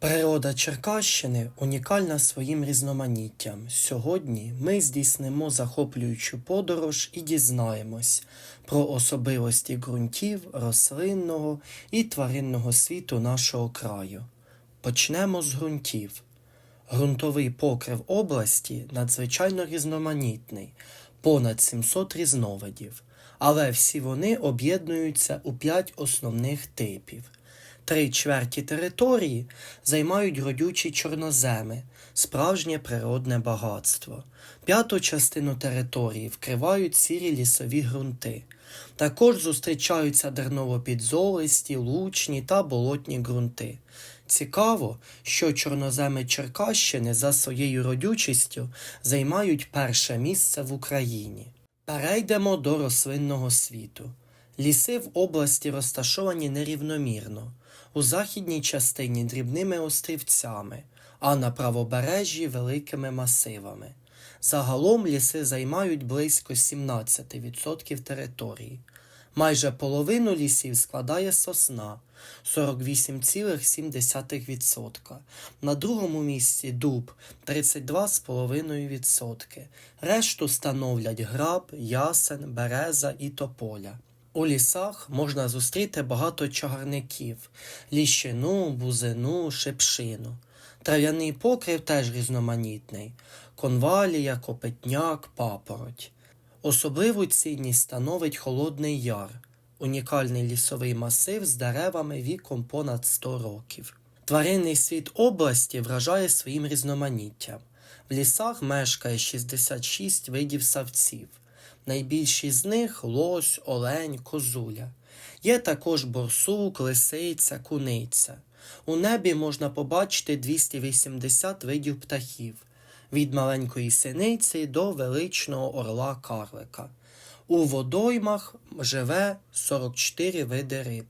Природа Черкащини унікальна своїм різноманіттям. Сьогодні ми здійснимо захоплюючу подорож і дізнаємось про особливості ґрунтів, рослинного і тваринного світу нашого краю. Почнемо з ґрунтів. Ґрунтовий покрив області надзвичайно різноманітний, понад 700 різновидів, але всі вони об'єднуються у п'ять основних типів. Три чверті території займають родючі чорноземи, справжнє природне багатство. П'яту частину території вкривають сірі лісові ґрунти. Також зустрічаються дерново-підзолисті, лучні та болотні ґрунти. Цікаво, що чорноземи Черкащини за своєю родючістю займають перше місце в Україні. Перейдемо до рослинного світу. Ліси в області розташовані нерівномірно, у західній частині дрібними острівцями, а на правобережжі великими масивами. Загалом ліси займають близько 17% території. Майже половину лісів складає сосна 48,7%. На другому місці дуб 32,5%. Решту становлять граб, ясен, береза і тополя. У лісах можна зустріти багато чагарників ліщину, бузину, шипшину. Трав'яний покрив теж різноманітний конвалія, копитняк, папороть. Особливу цінність становить Холодний Яр, унікальний лісовий масив з деревами віком понад 100 років. Тваринний світ області вражає своїм різноманіттям. В лісах мешкає 66 видів савців. Найбільші з них лось, олень, козуля. Є також борсук, лисиця, куниця. У небі можна побачити 280 видів птахів від маленької синиці до величного орла карлика. У водоймах живе 44 види риб.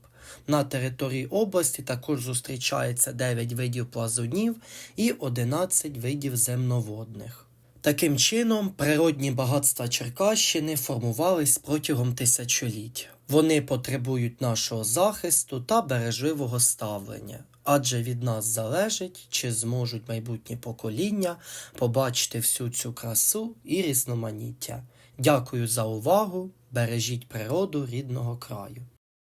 На території області також зустрічається 9 видів плазунів і 11 видів земноводних. Таким чином, природні багатства Черкащини формувались протягом тисячоліть. Вони потребують нашого захисту та бережливого ставлення, адже від нас залежить, чи зможуть майбутні покоління побачити всю цю красу і різноманіття. Дякую за увагу! Бережіть природу рідного краю.